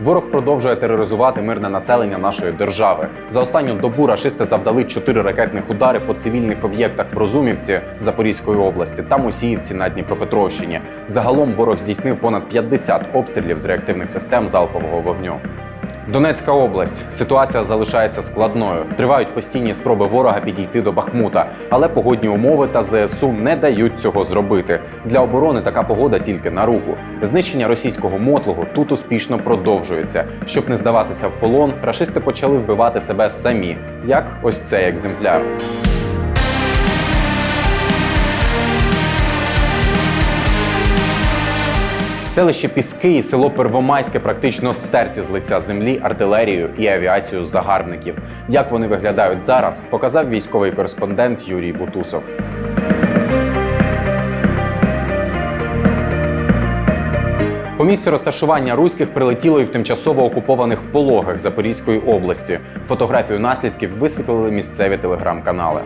Ворог продовжує тероризувати мирне населення нашої держави. За останню добу рашисти завдали чотири ракетних удари по цивільних об'єктах в Розумівці Запорізької області та Мусіївці на Дніпропетровщині. Загалом ворог здійснив понад 50 обстрілів з реактивних систем залпового вогню. Донецька область. Ситуація залишається складною. Тривають постійні спроби ворога підійти до Бахмута, але погодні умови та ЗСУ не дають цього зробити. Для оборони така погода тільки на руку. Знищення російського мотлугу тут успішно продовжується. Щоб не здаватися в полон, рашисти почали вбивати себе самі, як ось цей екземпляр. Селище Піски і село Первомайське практично стерті з лиця землі артилерією і авіацією загарбників. Як вони виглядають зараз, показав військовий кореспондент Юрій Бутусов. По місцю розташування руських прилетіло і в тимчасово окупованих пологах Запорізької області. Фотографію наслідків висвітлили місцеві телеграм-канали.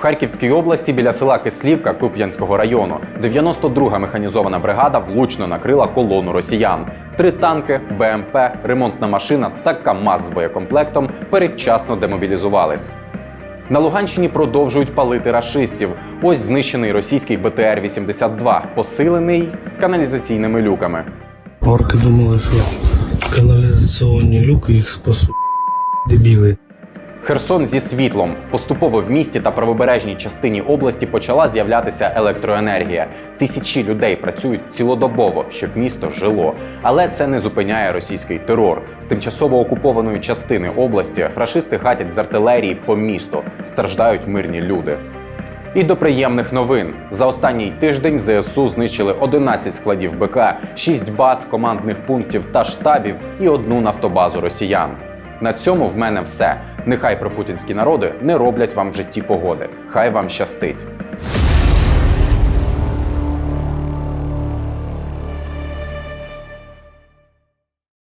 Харківській області біля села Кислівка Куп'янського району 92-га механізована бригада влучно накрила колону росіян. Три танки, БМП, ремонтна машина та КАМАЗ з боєкомплектом передчасно демобілізувались. На Луганщині продовжують палити рашистів. Ось знищений російський БТР-82, посилений каналізаційними люками. Орки думали, що каналізаційні люки їх спасуть. Дебіли. Херсон зі світлом. Поступово в місті та правобережній частині області почала з'являтися електроенергія. Тисячі людей працюють цілодобово, щоб місто жило. Але це не зупиняє російський терор. З тимчасово окупованої частини області рашисти гатять з артилерії по місту. Страждають мирні люди. І до приємних новин за останній тиждень ЗСУ знищили 11 складів БК, 6 баз, командних пунктів та штабів і одну нафтобазу росіян. На цьому в мене все. Нехай пропутінські народи не роблять вам в житті погоди. Хай вам щастить.